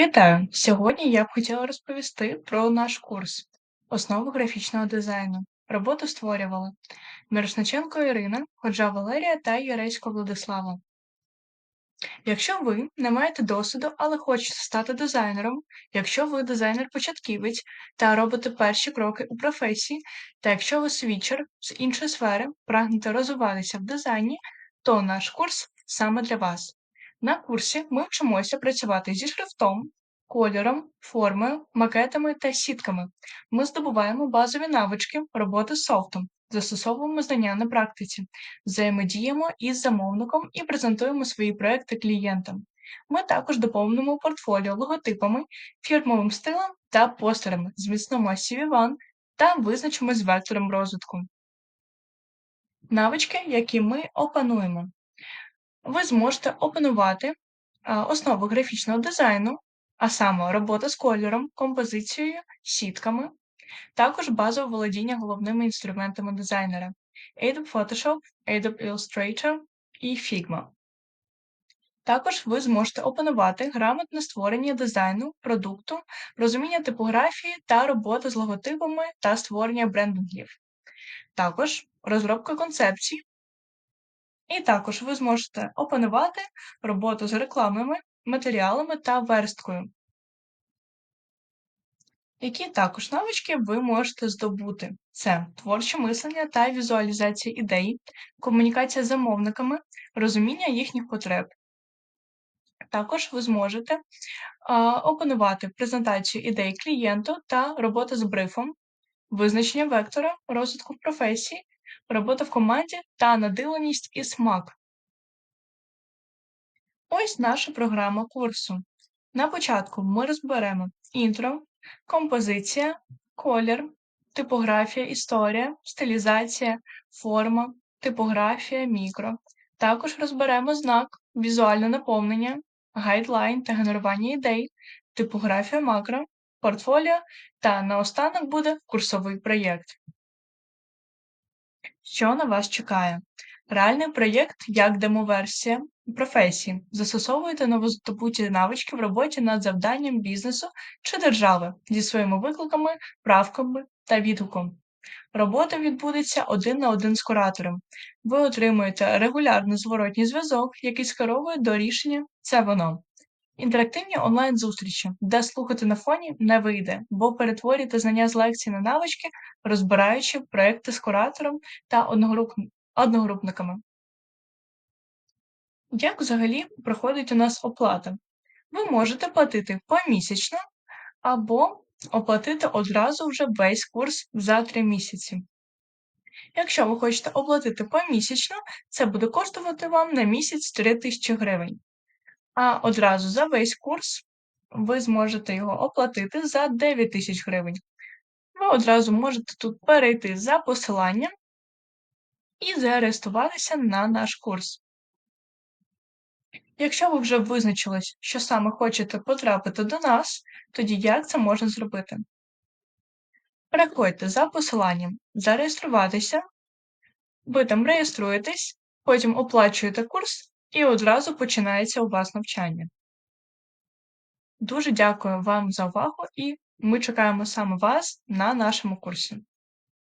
Вітаю! Сьогодні я б хотіла розповісти про наш курс "Основи графічного дизайну". Роботу створювали Мірошниченко Ірина, Ходжа Валерія та Яресько Владислава. Якщо ви не маєте досвіду, але хочете стати дизайнером, якщо ви дизайнер-початківець та робите перші кроки у професії, та якщо ви світчер з іншої сфери, прагнете розвиватися в дизайні, то наш курс саме для вас. На курсі ми вчимося працювати зі шрифтом, кольором, формою, макетами та сітками. Ми здобуваємо базові навички роботи з софтом, застосовуємо знання на практиці, взаємодіємо із замовником і презентуємо свої проекти клієнтам. Ми також доповнимо портфоліо логотипами, фірмовим стилем та постерами, зміцнимо CV1 та визначимось вектором розвитку. Навички, які ми опануємо. Ви зможете опанувати основи графічного дизайну, а саме робота з кольором, композицією, сітками, також базове володіння головними інструментами дизайнера Adobe Photoshop, Adobe Illustrator і Figma. Також ви зможете опанувати грамотне створення дизайну, продукту, розуміння типографії та роботи з логотипами та створення брендингів. Також розробка концепцій. І також ви зможете опанувати роботу з рекламними матеріалами та версткою. Які також навички ви можете здобути? Це творче мислення та візуалізація ідей, комунікація з замовниками, розуміння їхніх потреб. Також ви зможете опанувати презентацію ідей клієнту та робота з брифом, визначення вектора розвитку професії, робота в команді та надиленість і смак. Ось наша програма курсу. На початку ми розберемо інтро, композиція, колір, типографія, історія, стилізація, форма, типографія, мікро. Також розберемо знак, візуальне наповнення, гайдлайн та генерування ідей, типографія макро, портфоліо та наостанок буде курсовий проєкт. Що на вас чекає? Реальний проєкт як демоверсія професії. Застосовуйте новоздобуті навички в роботі над завданням бізнесу чи держави зі своїми викликами, правками та відгуком. Робота відбудеться один на один з куратором. Ви отримуєте регулярний зворотній зв'язок, який скеровує до рішення це воно. Інтерактивні онлайн-зустрічі, де слухати на фоні не вийде, бо перетворюєте знання з лекцій на навички, розбираючи проекти з куратором та одногруп... одногрупниками. Як взагалі проходить у нас оплата? Ви можете платити помісячно або оплатити одразу вже весь курс за 3 місяці. Якщо ви хочете оплатити помісячно, це буде коштувати вам на місяць 3 тисячі гривень. А одразу за весь курс ви зможете його оплатити за 9 тисяч гривень. Ви одразу можете тут перейти за посиланням і зареєструватися на наш курс. Якщо ви вже визначились, що саме хочете потрапити до нас, тоді як це можна зробити? Переходьте за посиланням Зареєструватися, ви там реєструєтесь, потім оплачуєте курс і одразу починається у вас навчання. Дуже дякую вам за увагу і ми чекаємо саме вас на нашому курсі.